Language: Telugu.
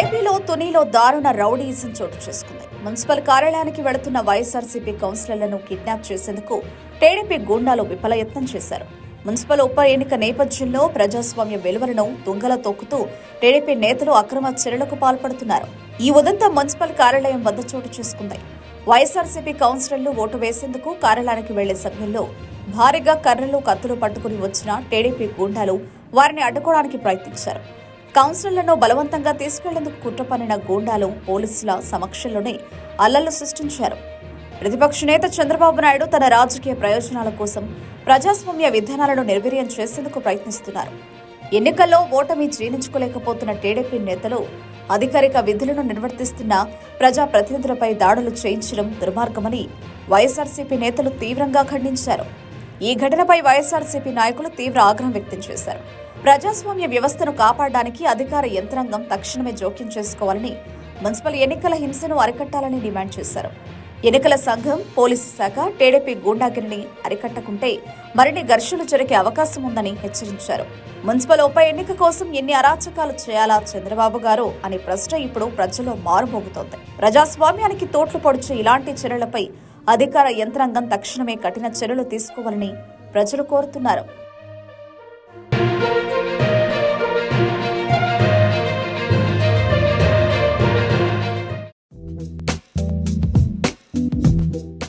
ఏపీలో తునిలో దారుణ రౌడీయిజం చోటు చేసుకుంది. మున్సిపల్ కార్యాలయానికి వెళుతున్న వైఎస్ఆర్సీపీ కౌన్సిలర్లను కిడ్నాప్ చేసేందుకు టీడీపీ గూండాలు విఫలయత్నం చేశారు. మున్సిపల్ ఉప ఎన్నిక నేపథ్యంలో ప్రజాస్వామ్య విలువలను తుంగల తొక్కుతూ టీడీపీ నేతలు అక్రమ చర్యలకు పాల్పడుతున్నారు. ఈ ఉదంతం మున్సిపల్ కార్యాలయం వద్ద చోటు చేసుకుంది. వైఎస్ఆర్సీపీ కౌన్సిలర్లు ఓటు వేసేందుకు కార్యాలయానికి వెళ్ళే సమయంలో భారీగా కర్రలు కత్తులు పట్టుకుని వచ్చిన టీడీపీ గూండాలు వారిని అడ్డుకోవడానికి ప్రయత్నించారు. కౌన్సిలర్లను బలవంతంగా తీసుకెళ్ళేందుకు కుట్రపన్నిన గూండాలు పోలీసుల సమక్షంలోనే అల్లర్లు సృష్టించారు. ప్రతిపక్ష నేత చంద్రబాబు నాయుడు తన రాజకీయ ప్రయోజనాల కోసం ప్రజాస్వామ్య విధానాలను నిర్వీర్యం చేసేందుకు ప్రయత్నిస్తున్నారు. ఎన్నికల్లో ఓటమి జీర్ణించుకోలేకపోతున్న టీడీపీ నేతలు అధికారిక విధులను నిర్వర్తిస్తున్న ప్రజాప్రతినిధులపై దాడులు చేయించడం దుర్మార్గమని వైఎస్ఆర్సీపీ నేతలు తీవ్రంగా ఖండించారు. ఈ ఘటనపై వైఎస్ఆర్సీపీ నాయకులు తీవ్ర ఆగ్రహం వ్యక్తం చేశారు. ప్రజాస్వామ్య వ్యవస్థను కాపాడడానికి అధికార యంత్రాంగం తక్షణమే జోక్యం చేసుకోవాలని మున్సిపల్ ఎన్నికల హింసను అరికట్టాలని డిమాండ్ చేశారు. ఎన్నికల సంఘం పోలీసు శాఖ టీడీపీ గూండాగిరిని అరికట్టకుంటే మరిన్ని ఘర్షణలు జరిగే అవకాశం ఉందని హెచ్చరించారు. మున్సిపల్ ఉప ఎన్నిక కోసం ఎన్ని అరాచకాలు చేయాలా చంద్రబాబు గారు అనే ప్రశ్న ఇప్పుడు ప్రజల్లో మారుమోగుతోంది. ప్రజాస్వామ్యానికి తోట్లు పొడిచే ఇలాంటి చర్యలపై అధికార యంత్రాంగం తక్షణమే కఠిన చర్యలు తీసుకోవాలని ప్రజలు కోరుతున్నారు.